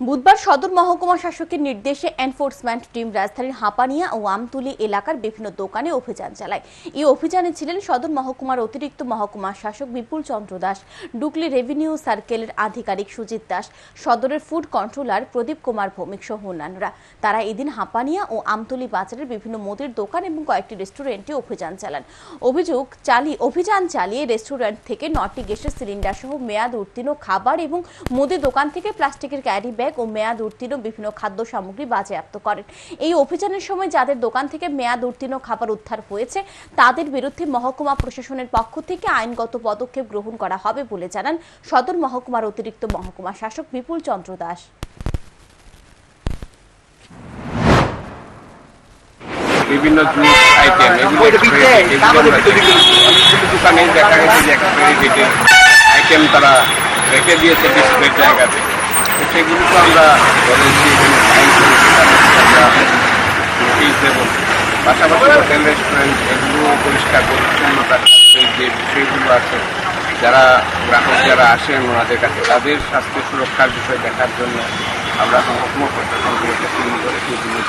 বুধবার সদর মহকুমা শাসকের নির্দেশে এনফোর্সমেন্ট টিম রাজধানীর হাঁপানিয়া ও আমতুলি এলাকার বিভিন্ন দোকানে অভিযান চালায়। এই অভিযানে ছিলেন সদর মহকুমার অতিরিক্ত মহকুমা শাসক বিপুল চন্দ্র দাস, ডুকলি রেভিনিউ সার্কেলের আধিকারিক সুজিত দাস, সদরের ফুড কন্ট্রোলার প্রদীপ কুমার ভৌমিক সহ অন্যান্যরা। তারা এদিন হাঁপানিয়া ও আমতুলি বাজারের বিভিন্ন মুদির দোকান এবং কয়েকটি রেস্টুরেন্টে অভিযান চালান। অভিযোগ চালিয়ে অভিযান চালিয়ে রেস্টুরেন্ট থেকে নটি গ্যাসের সিলিন্ডার সহ মেয়াদ উত্তীর্ণ খাবার এবং মুদি দোকান থেকে প্লাস্টিকের ক্যারি ব্যাগ ও মেয়াদ উত্তীর্ণ বিভিন্ন খাদ্য সামগ্রী বাজেয়াপ্ত করেন। এই অভিযানের সময় যাদের দোকান থেকে মেয়াদ উত্তীর্ণ খাবার উদ্ধার হয়েছে তাদের বিরুদ্ধে মহকুমা প্রশাসনের পক্ষ থেকে আইনগত পদক্ষেপ গ্রহণ করা হবে বলে জানান সদর মহকুমার অতিরিক্ত মহকুমা শাসক বিপুল চন্দ্র দাস। বিভিন্ন জুস আইটেম এগুলো দোকানে দেখা গেছে যে আইটেম তারা রেখে দিয়েছে ডিসপ্লের জায়গাতে। সেগুলো তো আমরা বলেছি দেবো। পাশাপাশি হোটেল, রেস্টুরেন্ট, এগুলো পরিষ্কার পরিচ্ছন্নতার যে বিষয়গুলো আছে, যারা গ্রাহক যারা আসেন ওনাদের কাছে, তাদের স্বাস্থ্য সুরক্ষার বিষয় দেখার জন্য আমরা মহকুমা প্রশাসনগুলোকে শুরু করে জায়গায়